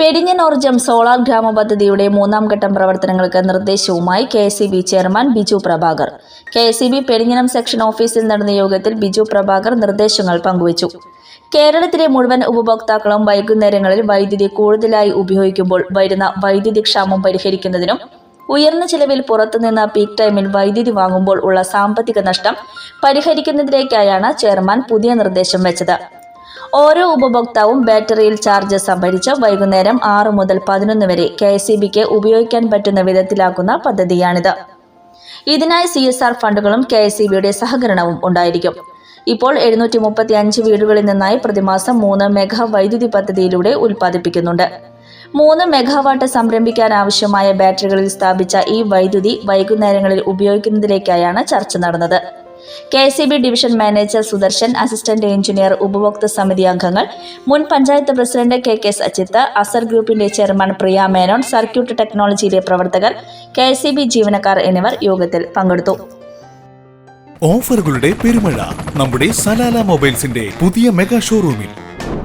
പെരിഞ്ഞനോർജം solar ഗ്രാമ പദ്ധതിയുടെ മൂന്നാം ഘട്ടം പ്രവർത്തനങ്ങൾക്ക് നിർദ്ദേശവുമായി K S B chairman Biju Prabhakar. K S B Perinjanam section ഓഫീസിൽ നടന്ന യോഗത്തിൽ ബിജു പ്രഭാകർ നിർദ്ദേശങ്ങൾ പങ്കുവച്ചു. കേരളത്തിലെ മുഴുവൻ ഉപഭോക്താക്കളും വൈകുന്നേരങ്ങളിൽ വൈദ്യുതി കൂടുതലായി ഉപയോഗിക്കുമ്പോൾ വരുന്ന വൈദ്യുതി ക്ഷാമം പരിഹരിക്കുന്നതിനും ഉയർന്ന ചിലവിൽ പുറത്തുനിന്ന് പീക്ക് ടൈമിൽ വൈദ്യുതി വാങ്ങുമ്പോൾ ഉള്ള സാമ്പത്തിക നഷ്ടം പരിഹരിക്കുന്നതിലേക്കായാണ് ചെയർമാൻ പുതിയ നിർദ്ദേശം വെച്ചത്. ഓരോ ഉപഭോക്താവും ബാറ്ററിയിൽ ചാർജ് സംഭരിച്ച് വൈകുന്നേരം ആറ് മുതൽ പതിനൊന്ന് വരെ കെ എസ് ഉപയോഗിക്കാൻ പറ്റുന്ന വിധത്തിലാക്കുന്ന പദ്ധതിയാണിത്. ഇതിനായി സി എസ് ആർ ഫണ്ടുകളും കെ എസ് സഹകരണവും ഉണ്ടായിരിക്കും. ഇപ്പോൾ എഴുന്നൂറ്റി മുപ്പത്തി അഞ്ച് വീടുകളിൽ നിന്നായി പ്രതിമാസം മൂന്ന് മെഗാ വൈദ്യുതി പദ്ധതിയിലൂടെ ഉൽപ്പാദിപ്പിക്കുന്നുണ്ട്. മൂന്ന് മെഗാവാട്ട് സംരംഭിക്കാൻ ആവശ്യമായ ബാറ്ററികളിൽ സ്ഥാപിച്ച ഈ വൈദ്യുതി വൈകുന്നേരങ്ങളിൽ ഉപയോഗിക്കുന്നതിലേക്കായാണ് ചർച്ച നടന്നത്. K S B division manager Sudarshan assistant engineer ഉപഭോക്തൃ സമിതി അംഗങ്ങൾ മുൻ panchayat president K K Sachith Asar ഗ്രൂപ്പിന്റെ ചെയർമാൻ പ്രിയ മേനോൻ സർക്യൂട്ട് ടെക്നോളജിയിലെ പ്രവർത്തകർ കെ എസ് ജീവനക്കാർ എന്നിവർ യോഗത്തിൽ പങ്കെടുത്തു. ഓഫറുകളുടെ പെരുമഴ നമ്മുടെ സലാല മൊബൈൽസിന്റെ പുതിയ മെഗാ ഷോറൂമിൽ.